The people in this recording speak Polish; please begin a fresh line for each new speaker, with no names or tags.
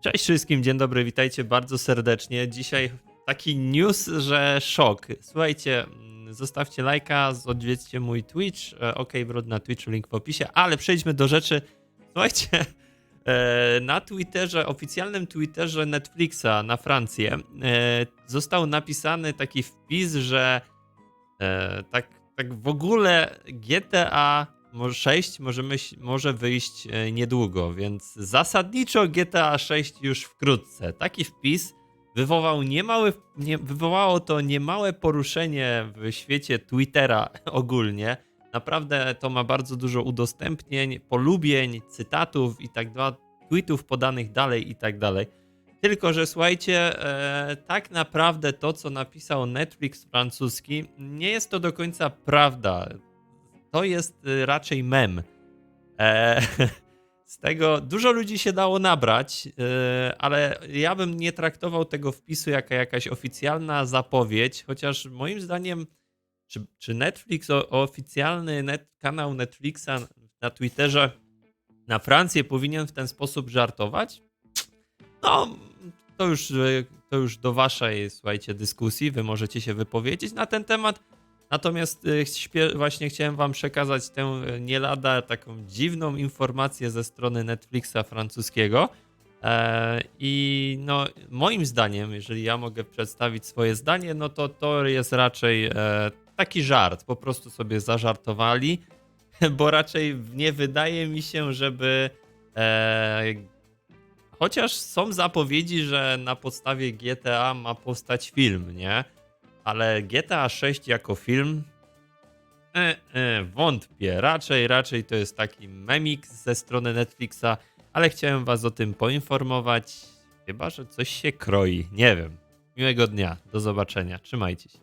Cześć wszystkim, dzień dobry, witajcie bardzo serdecznie. Dzisiaj taki news, że szok. Słuchajcie, mm, zostawcie lajka, odwiedźcie mój Twitch, e, OK Brod na Twitchu, link w opisie, ale przejdźmy do rzeczy. Słuchajcie, e, na Twitterze, oficjalnym Twitterze Netflixa na Francję e, został napisany taki wpis, że tak, tak w ogóle GTA może 6 możemy, może wyjść e, niedługo, więc zasadniczo GTA 6 już wkrótce. Taki wpis wywołał niemały, nie, wywołało to niemałe poruszenie w świecie Twittera ogólnie. Naprawdę to ma bardzo dużo udostępnień, polubień, cytatów i tak dalej, tweetów podanych dalej i tak dalej. Tylko, że słuchajcie, e, tak naprawdę to, co napisał Netflix francuski, nie jest to do końca prawda. To jest y, raczej mem. E, z tego dużo ludzi się dało nabrać, y, ale ja bym nie traktował tego wpisu jako jakaś oficjalna zapowiedź, chociaż moim zdaniem, czy, czy Netflix, o, oficjalny net, kanał Netflixa na Twitterze na Francję powinien w ten sposób żartować? No, to już, y, to już do waszej, słuchajcie, dyskusji. Wy możecie się wypowiedzieć na ten temat. Natomiast y, właśnie chciałem wam przekazać tę y, nie lada taką dziwną informację ze strony Netflixa francuskiego. E, I no, moim zdaniem, jeżeli ja mogę przedstawić swoje zdanie, no to to jest raczej e, taki żart. Po prostu sobie zażartowali, bo raczej nie wydaje mi się, żeby. E, chociaż są zapowiedzi, że na podstawie GTA ma powstać film, nie? Ale GTA 6 jako film? E, e, wątpię. Raczej, raczej to jest taki memik ze strony Netflixa, ale chciałem was o tym poinformować. Chyba, że coś się kroi. Nie wiem. Miłego dnia. Do zobaczenia. Trzymajcie się.